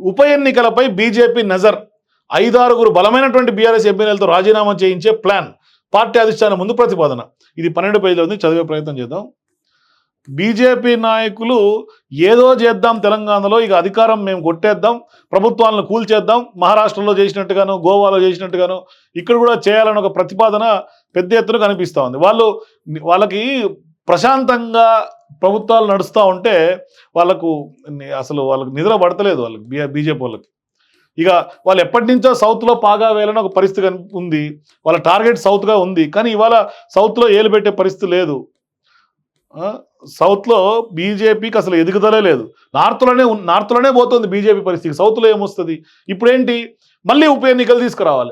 ఉప ఎన్నికలపై బీజేపీ నజర్. ఐదారుగురు బలమైనటువంటి బీఆర్ఎస్ ఎమ్మెల్యేలతో రాజీనామా చేయించే ప్లాన్. పార్టీ అధిష్టానం ముందు ప్రతిపాదన. ఇది పన్నెండు పేజీలో ఉంది చదివే ప్రయత్నం చేద్దాం. బీజేపీ నాయకులు ఏదో చేద్దాం తెలంగాణలో ఇక అధికారం మేము కొట్టేద్దాం ప్రభుత్వాలను కూల్చేద్దాం మహారాష్ట్రలో చేసినట్టుగాను గోవాలో చేసినట్టుగాను ఇక్కడ కూడా చేయాలని ఒక ప్రతిపాదన పెద్ద ఎత్తున కనిపిస్తూ ఉంది. వాళ్ళు వాళ్ళకి ప్రశాంతంగా ప్రభుత్వాలు నడుస్తూ ఉంటే వాళ్ళకు అసలు వాళ్ళకి నిద్ర పడతలేదు వాళ్ళకి బీ- బీజేపీ వాళ్ళకి. ఇక వాళ్ళు ఎప్పటి నుంచో సౌత్లో పాగా వేయాలని ఒక పరిస్థితి ఉంది. వాళ్ళ టార్గెట్ సౌత్గా ఉంది. కానీ ఇవాళ సౌత్లో ఏలు పెట్టే పరిస్థితి లేదు. సౌత్లో బీజేపీకి అసలు ఎదుగుదలే లేదు. నార్త్లోనే నార్త్లోనే పోతుంది బీజేపీ పరిస్థితి. సౌత్లో ఏమొస్తుంది? ఇప్పుడేంటి? మళ్ళీ ఉప ఎన్నికలు తీసుకురావాలి.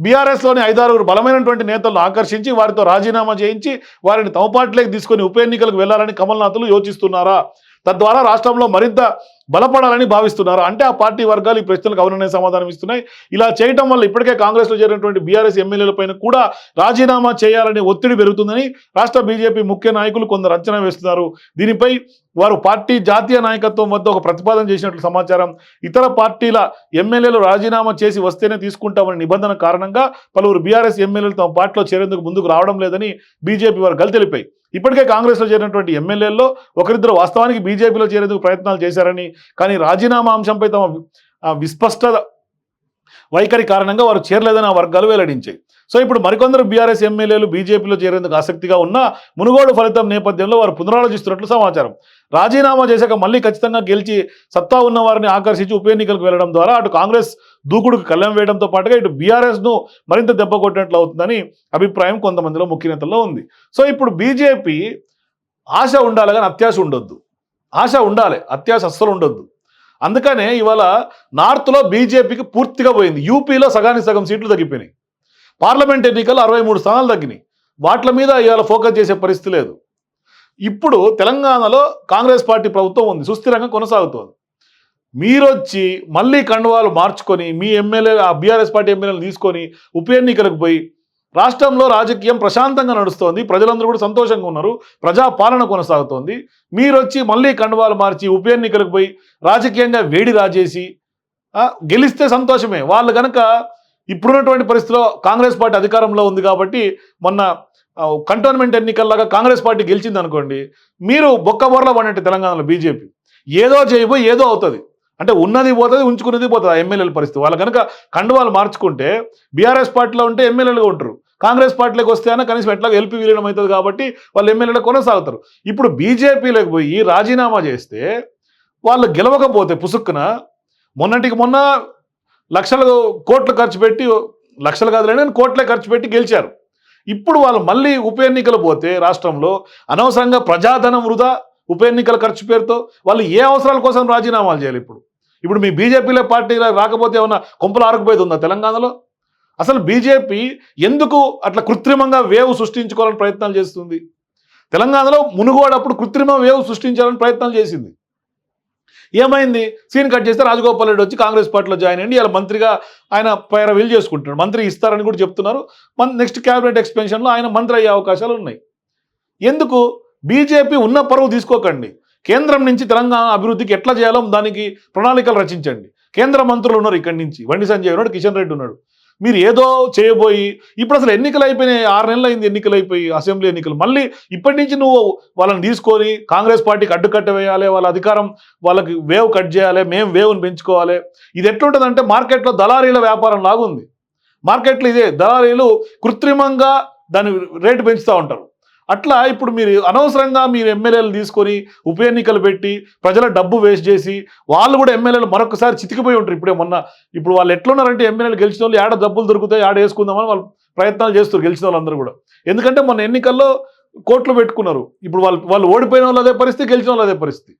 బీఆర్ఎస్లోని ఐదారుగురు బలమైనటువంటి నేతలను ఆకర్షించి వారితో రాజీనామా చేయించి వారిని తమ పార్టీలోకి తీసుకొని ఉప ఎన్నికలకు వెళ్ళాలని కమల్నాథులు యోచిస్తున్నారా? తద్వారా రాష్ట్రంలో మరింత బలపడాలని భావిస్తున్నారు. అంటే ఆ పార్టీ వర్గాలు ఈ ప్రశ్నలకు అవుననే సమాధానం ఇస్తున్నాయి. ఇలా చేయటం వల్ల ఇప్పటికే కాంగ్రెస్లో చేరినటువంటి బీఆర్ఎస్ ఎమ్మెల్యేలపైన కూడా రాజీనామా చేయాలనే ఒత్తిడి పెరుగుతుందని రాష్ట్ర బీజేపీ ముఖ్య నాయకులు కొందరు అంచనా వేస్తున్నారు. దీనిపై వారు పార్టీ జాతీయ నాయకత్వం వద్ద ఒక ప్రతిపాదన చేసినట్లు సమాచారం. ఇతర పార్టీల ఎమ్మెల్యేలు రాజీనామా చేసి వస్తేనే తీసుకుంటామనే నిబంధన కారణంగా పలువురు బీఆర్ఎస్ ఎమ్మెల్యేలు తమ పార్టీలో చేరేందుకు ముందుకు రావడం లేదని బీజేపీ వర్గాలు తెలిపాయి. ఇప్పటికే కాంగ్రెస్లో చేరినటువంటి ఎమ్మెల్యేల్లో ఒకరిద్దరు వాస్తవానికి బీజేపీలో చేరేందుకు ప్రయత్నాలు చేశారని కానీ రాజీనామా అంశంపై తమ విస్పష్ట వైఖరి కారణంగా వారు చేరలేదని ఆ వర్గాలు వెల్లడించాయి. సో ఇప్పుడు మరికొందరు బీఆర్ఎస్ ఎమ్మెల్యేలు బీజేపీలో చేరేందుకు ఆసక్తిగా ఉన్న మునుగోడు ఫలితం నేపథ్యంలో వారు పునరాలోచిస్తున్నట్లు సమాచారం. రాజీనామా చేశాక మళ్ళీ ఖచ్చితంగా గెలిచి సత్తా ఉన్న వారిని ఆకర్షించి ఉప ఎన్నికలకు వెళ్ళడం ద్వారా అటు కాంగ్రెస్ దూకుడుకు కళ్ళెం వేయడంతో పాటుగా ఇటు బీఆర్ఎస్ను మరింత దెబ్బ కొట్టినట్లు అవుతుందని అభిప్రాయం కొంతమందిలో ముఖ్య నేతల్లో ఉంది. సో ఇప్పుడు బీజేపీ ఆశ ఉండాలి కానీ అత్యాశ ఉండొద్దు. ఆశ ఉండాలి అత్యాశ అస్సలు ఉండొద్దు. అందుకనే ఇవాళ నార్త్లో బీజేపీకి పూర్తిగా పోయింది. యూపీలో సగానికి సగం సీట్లు తగ్గిపోయినాయి. పార్లమెంట్ ఎన్నికలు అరవై మూడు స్థానాలు తగ్గినాయి. వాటి మీద ఇవాళ ఫోకస్ చేసే పరిస్థితి లేదు. ఇప్పుడు తెలంగాణలో కాంగ్రెస్ పార్టీ ప్రభుత్వం ఉంది సుస్థిరంగా కొనసాగుతోంది. మీరొచ్చి మళ్ళీ కండువాలు మార్చుకొని మీ ఎమ్మెల్యే ఆ బీఆర్ఎస్ పార్టీ ఎమ్మెల్యేలు తీసుకొని ఉప ఎన్నికలకు పోయి రాష్ట్రంలో రాజకీయం ప్రశాంతంగా నడుస్తోంది. ప్రజలందరూ కూడా సంతోషంగా ఉన్నారు. ప్రజా పాలన కొనసాగుతోంది. మీరొచ్చి మళ్ళీ కండువాలు మార్చి ఉప ఎన్నికలకు పోయి రాజకీయంగా వేడి రాజేసి గెలిస్తే సంతోషమే. వాళ్ళు కనుక ఇప్పుడున్నటువంటి పరిస్థితిలో కాంగ్రెస్ పార్టీ అధికారంలో ఉంది కాబట్టి మొన్న కంటోన్మెంట్ ఎన్నికల్లాగా కాంగ్రెస్ పార్టీ గెలిచింది అనుకోండి మీరు బొక్కబొరలో పడినట్టు తెలంగాణలో బీజేపీ. ఏదో చేయబోయి ఏదో అవుతుంది. అంటే ఉన్నది పోతుంది ఉంచుకున్నది పోతుంది ఆ ఎమ్మెల్యేల పరిస్థితి. వాళ్ళు కనుక కండువాలు మార్చుకుంటే బీఆర్ఎస్ పార్టీలో ఉంటే ఎమ్మెల్యేలుగా ఉంటారు. కాంగ్రెస్ పార్టీలోకి వస్తే అయినా కనీసం ఎట్లా ఎల్పీ విలీనం అవుతుంది కాబట్టి వాళ్ళు ఎమ్మెల్యేలు కొనసాగుతారు. ఇప్పుడు బీజేపీలోకి పోయి రాజీనామా చేస్తే వాళ్ళు గెలవకపోతే పుసుక్కున మొన్నటికి మొన్న లక్షలు కోట్లు ఖర్చు పెట్టి లక్షలు కాదులేండి కోట్లే ఖర్చు పెట్టి గెలిచారు. ఇప్పుడు వాళ్ళు మళ్ళీ ఉప ఎన్నికలు పోతే రాష్ట్రంలో అనవసరంగా ప్రజాధనం వృధా ఉప ఎన్నికల ఖర్చు పేరుతో వాళ్ళు ఏ అవసరాల కోసం రాజీనామాలు చేయాలి ఇప్పుడు? ఇప్పుడు మీ బీజేపీలో పార్టీ రాకపోతే ఏమన్నా కొంపలు ఆరకపోయేది ఉందా తెలంగాణలో? అసలు బీజేపీ ఎందుకు అట్లా కృత్రిమంగా వేవ్ సృష్టించుకోవాలని ప్రయత్నాలు చేస్తుంది? తెలంగాణలో మునుగోడప్పుడు కృత్రిమ వేవ్ సృష్టించాలని ప్రయత్నాలు చేసింది. ఏమైంది? సీన్ కట్ చేస్తే రాజగోపాల్ రెడ్డి వచ్చి కాంగ్రెస్ పార్టీలో జాయిన్ అయ్యి ఇలా మంత్రిగా ఆయన పైర వీలు చేసుకుంటున్నాడు. మంత్రి ఇస్తారని కూడా చెప్తున్నారు. నెక్స్ట్ క్యాబినెట్ ఎక్స్పెన్షన్లో ఆయన మంత్రి అయ్యే అవకాశాలు ఉన్నాయి. ఎందుకు? బీజేపీ ఉన్న పరువు తీసుకోకండి. కేంద్రం నుంచి తెలంగాణ అభివృద్ధికి ఎట్లా చేయాలో దానికి ప్రణాళికలు రచించండి. కేంద్ర మంత్రులు ఉన్నారు ఇక్కడి నుంచి. బండి సంజయ్ ఉన్నాడు కిషన్ రెడ్డి ఉన్నాడు. మీరు ఏదో చేయబోయి ఇప్పుడు అసలు ఎన్నికలు అయిపోయినాయి ఆరు నెలలు అయింది ఎన్నికలు అయిపోయి అసెంబ్లీ ఎన్నికలు. మళ్ళీ ఇప్పటి నుంచి నువ్వు వాళ్ళని తీసుకొని కాంగ్రెస్ పార్టీకి అడ్డుకట్ట వేయాలి వాళ్ళ అధికారం వాళ్ళకి వేవ్ కట్ చేయాలి మేము వేవ్ని పెంచుకోవాలి. ఇది ఎట్లుంటుందంటే మార్కెట్లో దళారీల వ్యాపారం లాగుంది. మార్కెట్లో ఇదే దళారీలు కృత్రిమంగా దాని రేటు పెంచుతూ ఉంటారు. అట్లా ఇప్పుడు మీరు అనవసరంగా మీరు ఎమ్మెల్యేలు తీసుకొని ఉప ఎన్నికలు పెట్టి ప్రజల డబ్బు వేస్ట్ చేసి వాళ్ళు కూడా ఎమ్మెల్యేలు మరొకసారి చితికిపోయి ఉంటారు. ఇప్పుడే మొన్న ఇప్పుడు వాళ్ళు ఎట్లున్నారంటే ఎమ్మెల్యేలు గెలిచిన వాళ్ళు ఏడ డబ్బులు దొరుకుతాయి ఆడ వేసుకుందామని వాళ్ళు ప్రయత్నాలు చేస్తారు గెలిచిన వాళ్ళందరూ కూడా. ఎందుకంటే మొన్న ఎన్నికల్లో కోట్లు పెట్టుకున్నారు. ఇప్పుడు వాళ్ళు వాళ్ళు ఓడిపోయిన వాళ్ళు అదే పరిస్థితి గెలిచిన వాళ్ళు అదే పరిస్థితి.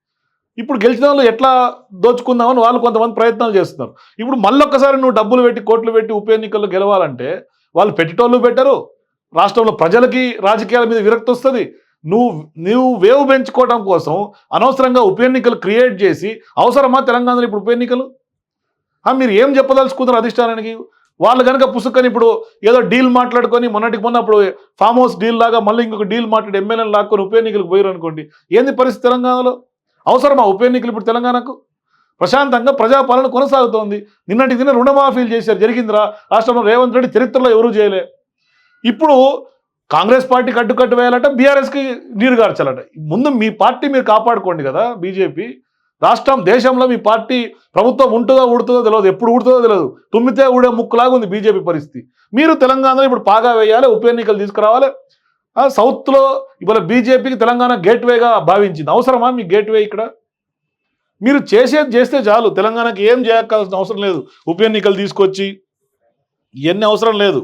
ఇప్పుడు గెలిచిన వాళ్ళు ఎట్లా దోచుకుందామని వాళ్ళు కొంతమంది ప్రయత్నాలు చేస్తున్నారు. ఇప్పుడు మళ్ళొక్కసారి నువ్వు డబ్బులు పెట్టి కోట్లు పెట్టి ఉప ఎన్నికల్లో గెలవాలంటే వాళ్ళు పెట్టేటోళ్ళు పెట్టరు రాష్ట్రంలో ప్రజలకి రాజకీయాల మీద విరక్తి వస్తుంది. నువ్వు నువ్వు వేవ్ పెంచుకోవడం కోసం అనవసరంగా ఉప ఎన్నికలు క్రియేట్ చేసి అవసరమా తెలంగాణలో ఇప్పుడు ఉప ఎన్నికలు? మీరు ఏం చెప్పదలుచుకున్నారు అధిష్టానానికి? వాళ్ళు కనుక పుసుక్కని ఇప్పుడు ఏదో డీల్ మాట్లాడుకొని మొన్నటికి మొన్న అప్పుడు ఫామ్ హౌస్ డీల్ లాగా మళ్ళీ ఇంకొక డీల్ మాట్లాడి ఎమ్మెల్యేలు లాక్కొని ఉప ఎన్నికలకు పోయారు అనుకోండి ఏంది పరిస్థితి తెలంగాణలో? అవసరమా ఉప ఎన్నికలు ఇప్పుడు తెలంగాణకు? ప్రశాంతంగా ప్రజాపాలన కొనసాగుతోంది. నిన్నటి దిన రుణమాఫీలు చేశారు. జరిగిందిరా. రాష్ట్రంలో రేవంత్ రెడ్డి చరిత్రలో ఎవరూ చేయలే. ఇప్పుడు కాంగ్రెస్ పార్టీకి అడ్డుకట్టు వేయాలంటే బీఆర్ఎస్కి నీరు గార్చాలంట. ముందు మీ పార్టీ మీరు కాపాడుకోండి కదా బీజేపీ. రాష్ట్రం దేశంలో మీ పార్టీ ప్రభుత్వం ఉంటుందో ఊడుతుందో తెలియదు ఎప్పుడు ఊడుతుందో తెలియదు తుమ్మితే ఊడే ముక్కులాగా ఉంది బీజేపీ పరిస్థితి. మీరు తెలంగాణలో ఇప్పుడు పాగా వేయాలి ఉప ఎన్నికలు తీసుకురావాలి. సౌత్లో ఇవాళ బీజేపీకి తెలంగాణ గేట్వేగా భావించింది. అవసరమా మీ గేట్వే ఇక్కడ? మీరు చేసేది చేస్తే చాలు. తెలంగాణకి ఏం చేయక్కాల్సిన అవసరం లేదు. ఉప ఎన్నికలు తీసుకొచ్చి ఇవన్నీ అవసరం లేదు.